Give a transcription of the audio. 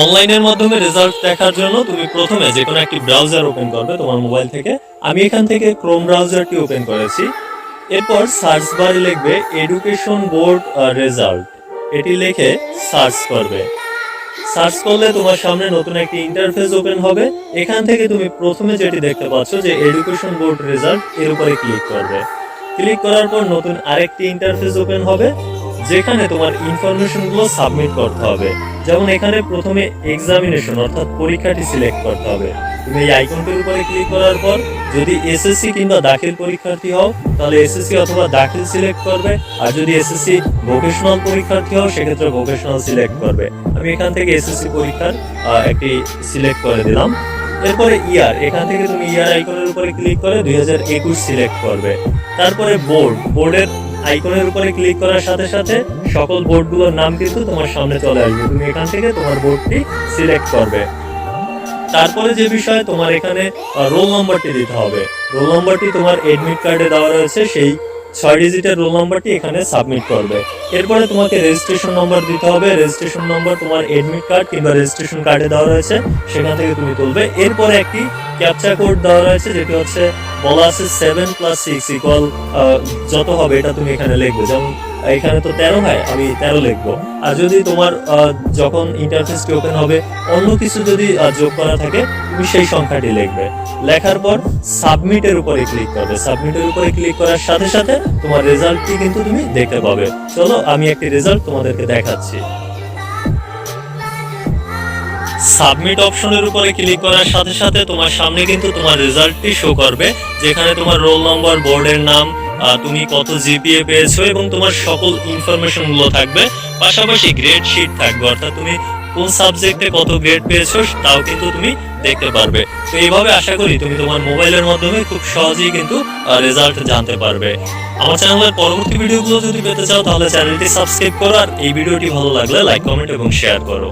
অনলাইনের মাধ্যমে রেজাল্ট দেখার জন্য তুমি প্রথমে যে কোনো একটি ব্রাউজার ওপেন করবে তোমার মোবাইল থেকে। আমি এখান থেকে ক্রোম ব্রাউজারটি ওপেন করেছি। এরপর সার্চ বারে লিখবে এডুকেশন বোর্ড রেজাল্ট এটি লিখে সার্চ করবে। সার্চ করলে তোমার সামনে নতুন একটি ইন্টারফেস ওপেন হবে। এখান থেকে তুমি প্রথমে যেটি দেখতে পাচ্ছ যে এডুকেশন বোর্ড রেজাল্ট এর উপরে ক্লিক করবে। ক্লিক করার পর নতুন আরেকটি ইন্টারফেস ওপেন হবে। যেখানে তোমার ইনফরমেশনগুলো সাবমিট করতে হবে। যেমন এখানে প্রথমে এক্সামিনেশন অর্থাৎ পরীক্ষাটি সিলেক্ট করতে হবে। তুমি এই আইকনটির উপরে ক্লিক করার পর, যদি এসএসসি কিংবা দাখিল পরীক্ষার্থী হও, তাহলে এসএসসি অথবা দাখিল সিলেক্ট করবে। আর যদি এসএসসি ভোকেশনাল পরীক্ষার্থী হও, সেক্ষেত্রে ভোকেশনাল সিলেক্ট করবে। আমি এখান থেকে এসএসসি পরীক্ষার একটি সিলেক্ট করে দিলাম। এরপরে ইয়ার এখান থেকে তুমি ইয়ার আইকনের উপরে ক্লিক করে দুই হাজার একুশ সিলেক্ট করবে। তারপরে বোর্ড বোর্ডের আইকনের উপরে ক্লিক করার সাথে সাথে সকল বোর্ডগুলোর নাম কিন্তু তোমার সামনে চলে আসবে। তুমি এখান থেকে তোমার বোর্ডটি সিলেক্ট করবে। তারপরে যে বিষয় তোমার এখানে রোল নম্বরটি দিতে হবে। রোল নম্বরটি তোমার এডমিট কার্ডে দেওয়া রয়েছে, সেই ছয় ডিজিটের রোল নম্বরটি এখানে সাবমিট করবে। এরপরে তোমাকে রেজিস্ট্রেশন নম্বর দিতে হবে। রেজিস্ট্রেশন নম্বর তোমার এডমিট কার্ড কিংবা রেজিস্ট্রেশন কার্ডে দেওয়া রয়েছে, সেখান থেকে তুমি তুলবে। এরপরে একটি ক্যাপচা কোড দেওয়া রয়েছে, যেটি হচ্ছে বলা আছে সেভেন প্লাস সিক্স ইকুয়াল যত হবে এটা তুমি এখানে লিখবে। যেমন এখানে তো তেরো হয়, আমি তেরো লিখব। আর যদি তোমার যখন ইন্টারফেসটি ওপেন হবে, অন্য কিছু যদি যোগ করা থাকে, তুমি সেই সংখ্যাটি লিখবে। লেখার পর সাবমিটের উপরে ক্লিক করবে। সাবমিটের উপরে ক্লিক করার সাথে সাথে তোমার রেজাল্টটি কিন্তু তুমি দেখতে পাবে। চলো, আমি একটি রেজাল্ট তোমাদেরকে দেখাচ্ছি। সাবমিট অপশনের উপরে ক্লিক করার সাথে সাথে তোমার সামনে কিন্তু তোমার রেজাল্টটি শো করবে, যেখানে তোমার রোল নম্বর বোর্ডের নাম তুমি কত জিপিএ পেয়েছ এবং তোমার সকল ইনফরমেশনগুলো থাকবে। পাশাপাশি গ্রেড শিট থাকবে, অর্থাৎ তুমি কোন সাবজেক্টে কত গ্রেড পেয়েছ তাও কিন্তু তুমি দেখতে পারবে। তো এইভাবে আশা করি তুমি তোমার মোবাইলের মাধ্যমে খুব সহজেই কিন্তু রেজাল্ট জানতে পারবে। আমার চ্যানেলের পরবর্তী ভিডিওগুলো যদি পেতে চাও তাহলে চ্যানেলটি সাবস্ক্রাইব করো আর এই ভিডিওটি ভালো লাগলে লাইক কমেন্ট এবং শেয়ার করো।